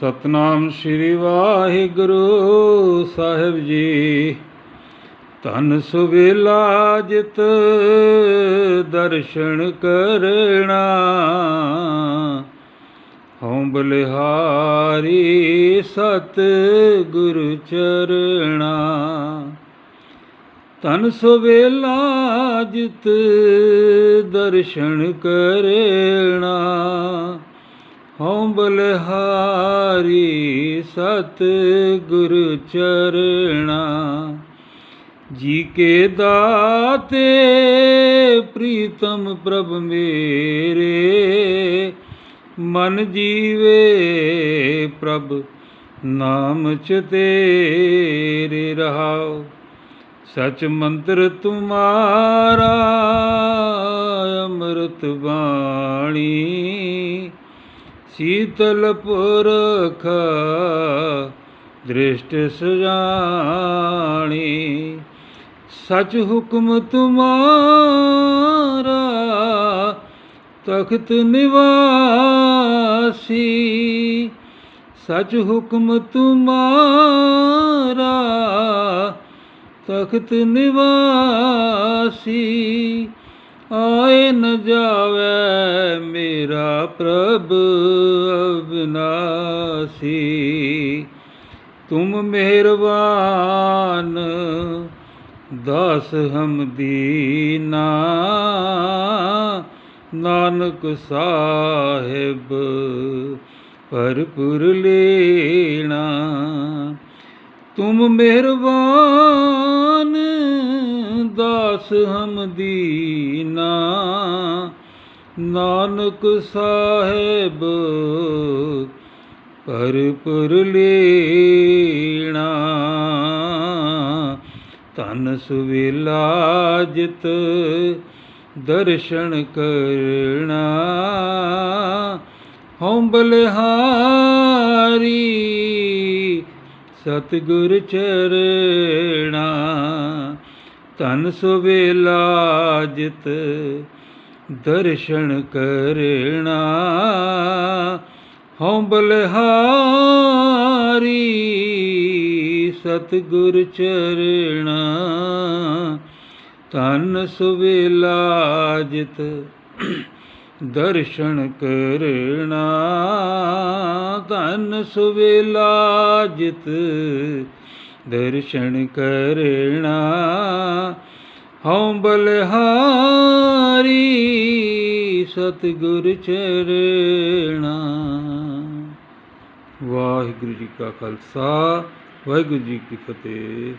ਸਤਨਾਮ ਸ੍ਰੀ ਵਾਹਿਗੁਰੂ ਸਾਹਿਬ ਜੀ। ਧਨ ਸੁਵੇਲਾ ਜਿਤ ਦਰਸ਼ਨ ਕਰਣਾ। ਹਉ ਬਲਿਹਾਰੀ ਸਤ ਗੁਰੂ ਚਰਣਾ। ਤਨ ਸੁਵੇਲਾ ਜਿਤ ਦਰਸ਼ਨ ਕਰਣਾ। ਹਉ ਬਲਿਹਾਰੀ ਸਤ ਗੁਰੂ ਚਰਣਾ, ਜੀ ਕੇ ਦਾਤੇ ਪ੍ਰੀਤਮ ਪ੍ਰਭ ਮੇਰੇ, ਮਨ ਜੀਵੇ ਪ੍ਰਭ ਨਾਮ ਚ ਤੇਰੇ ਰਹਾਓ ਸਚ ਮੰਤਰ ਤੁਮਾਰਾ, ਅੰਮ੍ਰਿਤ ਬਾਣੀ ਸੀਤਲ ਪੁਰਖ ਦ੍ਰਿਸ਼ਟ ਸੁਜਾਣੀ ਸਚ ਹੁਕਮ ਤੁਮਾਰਾ ਤਖਤ ਨਿਵਾਸੀ ਸਚ ਹੁਕਮ ਤੁਮਾਰਾ ਤਖਤ ਨਿਵਾਸੀ ਆਏ ਨ ਜਾਵੇ ਮੇਰਾ ਪ੍ਰਭ ਅਬਨਾਸੀ ਤੁਮ ਮਿਹਰਬਾਨ, ਦਾਸ ਹਮ ਦੀਨਾ ਨਾਨਕ ਸਾਹਿਬ, ਭਰਪੁਰ ਲੈਣਾ। ਤੁਮ ਮਿਹਰਬਾਨ ਦਾਸ ਹਮ ਦੀਨਾ। ਨਾਨਕ ਸਾਹਿਬ ਭਰਪੁਰ ਲੈਣਾ। ਤਨ ਸੁਵੇਲਾ ਜਿਤ ਦਰਸ਼ਨ ਕਰਣਾ ਹਉ ਬਲਿਹਾਰੀ ਸਤਿਗੁਰ ਚਰਣਾ ਤਨ ਸੁਵੇਲਾ ਜਿਤ ਦਰਸ਼ਨ ਕਰਣਾ। ਹਉ ਬਲਿਹਾਰੀ ਸਤਿਗੁਰ ਚਰਣਾ। ਤਨ ਸੁਵੇਲਾ ਜਿਤ ਦਰਸ਼ਨ ਕਰਣਾ। ਤਨ ਸੁਵੇਲਾ ਜਿਤ ਦਰਸ਼ਨ ਕਰਣਾ ਹਉ ਬਲਿਹਾਰੀ ਸਤਿਗੁਰ ਚਰਣਾ। ਵਾਹਿਗੁਰੂ ਜੀ ਕਾ ਖਾਲਸਾ ਵਾਹਿਗੁਰੂ ਜੀ ਕੀ ਫਤਿਹ।